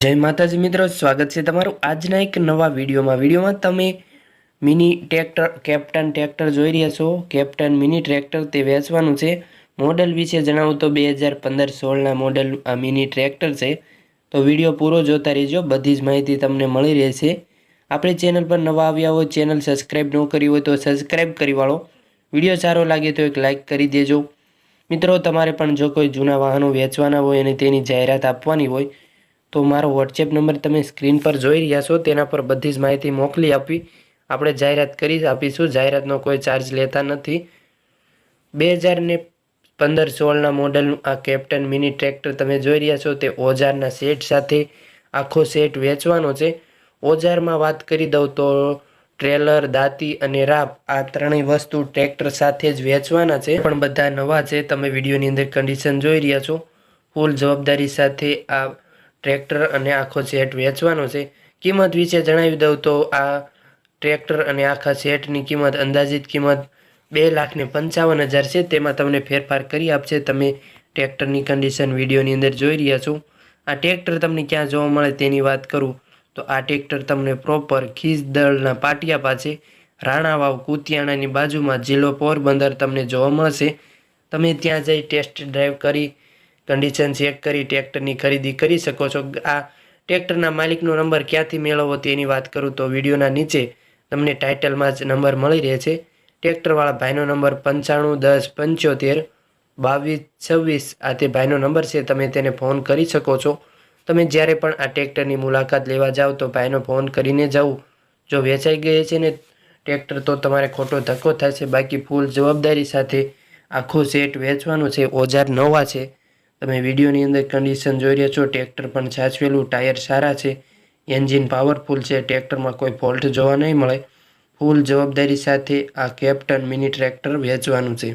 જય માતાજી મિત્રો, સ્વાગત છે તમારું આજના એક નવા વિડીયોમાં. વિડીયોમાં તમે મિની ટ્રેક્ટર, કેપ્ટન ટ્રેક્ટર જોઈ રહ્યા છો. કેપ્ટન મિની ટ્રેક્ટર તે વેચવાનું છે. મોડલ વિશે જણાવું તો બે હજાર પંદર સોળના મોડલ, આ મિની ટ્રેક્ટર છે. તો વીડિયો પૂરો જોતા રહેજો, બધી જ માહિતી તમને મળી રહેશે. આપણે ચેનલ પર નવા આવ્યા હોય, ચેનલ સબસ્ક્રાઈબ ન કરી હોય તો સબસ્ક્રાઈબ કરી વાળો. વીડિયો સારો લાગે તો એક લાઇક કરી દેજો. મિત્રો, તમારે પણ જો કોઈ જૂના વાહનો વેચવાના હોય અને તેની જાહેરાત આપવાની હોય તો મારો વોટ્સએપ નંબર તમે સ્ક્રીન પર જોઈ રહ્યા છો, તેના પર બધી જ માહિતી મોકલી આપવી આપણે જાહેરાત કરી આપીશું, જાહેરાતનો કોઈ ચાર્જ લેતા નથી. બે હજારને પંદર સોળના મોડલનું આ કેપ્ટન મિની ટ્રેક્ટર તમે જોઈ રહ્યા છો, તે ઓજારના સેટ સાથે આખો સેટ વેચવાનો છે. ઓજારમાં વાત કરી દઉં તો ટ્રેલર દાંતી અને રાપ આ ત્રણેય વસ્તુ ટ્રેક્ટર સાથે જ વેચવાના છે. પણ બધા નવા છે, તમે વિડીયોની અંદર કન્ડિશન જોઈ રહ્યા છો. ફૂલ જવાબદારી સાથે આ ટ્રેક્ટર અને આખો સેટ વેચવાનો છે. કિંમત વિશે જણાવી દઉં તો આ ટ્રેક્ટર અને આખા સેટની કિંમત અંદાજિત કિંમત બે લાખને પંચાવન હજાર છે. તેમાં તમને ફેરફાર કરી આપશે. તમે ટ્રેક્ટરની કન્ડિશન વિડીયોની અંદર જોઈ રહ્યા છો. આ ટ્રેક્ટર તમને ક્યાં જોવા મળે તેની વાત કરું તો આ ટ્રેક્ટર તમને પ્રોપર ખીજદળના પાટિયા પાસે, રાણાવાવ, કુતિયાણાની બાજુમાં જિલ્લો પોરબંદર તમને જોવા મળશે. તમે ત્યાં જઈ ટેસ્ટ ડ્રાઈવ કરી કન્ડિશન ચેક કરી ટ્રેક્ટરની ખરીદી કરી શકો છો. આ ટ્રેક્ટરના માલિકનો નંબર ક્યાંથી મેળવવો તેની વાત કરું તો વિડીયોના નીચે તમને ટાઇટલમાં જ નંબર મળી રહે છે ટ્રેક્ટરવાળા ભાઈનો નંબર પંચાણું, દસ, પંચોતેર, બાવીસ, છવ્વીસ આ તે ભાઈનો નંબર છે, તમે તેને ફોન કરી શકો છો. તમે જ્યારે પણ આ ટ્રેક્ટરની મુલાકાત લેવા જાઓ તો ભાઈનો ફોન કરીને જાઓ. જો વેચાઈ ગયે છે ને ટ્રેક્ટર તો તમારે ખોટો ધક્કો થશે. બાકી ફૂલ જવાબદારી સાથે આખું સેટ વેચવાનું છે. ઓજાર નવા છે. તમે વિડીયોની અંદર કન્ડિશન જોઈ રહ્યા છો ટ્રેક્ટર પણ સાચવેલું ટાયર સારા છે એન્જિન પાવરફુલ છે ટ્રેક્ટરમાં કોઈ ફોલ્ટ જોવા નહીં મળે. ફૂલ જવાબદારી સાથે આ કેપ્ટન મિની ટ્રેક્ટર વેચવાનું છે.